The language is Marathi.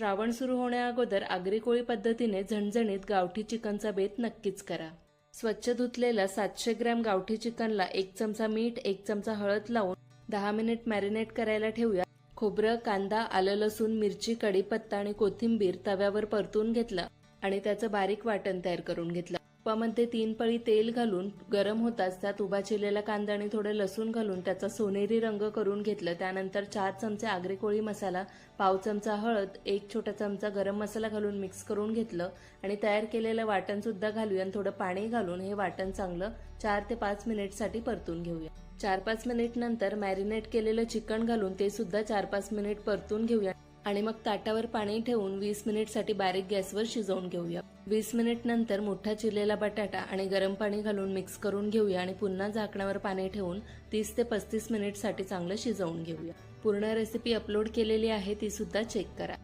श्रावण सुरू होण्याअगोदर आगरी कोळी पद्धतीने झणझणीत गावठी चिकनचा बेत नक्कीच करा. स्वच्छ धुतलेल्या सातशे ग्रॅम गावठी चिकनला एक चमचा मीठ एक चमचा हळद लावून दहा मिनिट मॅरिनेट करायला ठेवूया. खोबरं कांदा आलं लसूण मिरची कढीपत्ता आणि कोथिंबीर तव्यावर परतून घेतलं आणि त्याचं बारीक वाटण तयार करून घेतलं. तुपामध्ये तीन पळी तेल घालून गरम होताच त्यात उभा चिरलेला कांदा आणि थोडे लसूण घालून त्याचा सोनेरी रंग करून घेतलं. त्यानंतर चार चमचे आगरी कोळी मसाला पाव चमचा हळद एक छोटा चमचा गरम मसाला घालून मिक्स करून घेतलं आणि तयार केलेलं वाटण सुद्धा घालूया आणि थोडं पाणी घालून हे वाटण चांगलं चार ते पाच मिनिटसाठी परतून घेऊया. चार पाच मिनिट नंतर मॅरिनेट केलेलं चिकन घालून ते सुद्धा चार पाच मिनिट परतून घेऊया. आणि मग ताटावर पाणी ठेवून वीस मिनिटसाठी बारीक गॅसवर शिजवून घेऊया. वीस मिनिट नंतर मोठा चिरलेला बटाटा आणि गरम पाणी घालून मिक्स करून घेऊया आणि पुन्हा झाकणावर पाणी ठेवून तीस ते पस्तीस मिनिटसाठी चांगलं शिजवून घेऊया. पूर्ण रेसिपी अपलोड केलेली आहे ती सुद्धा चेक करा.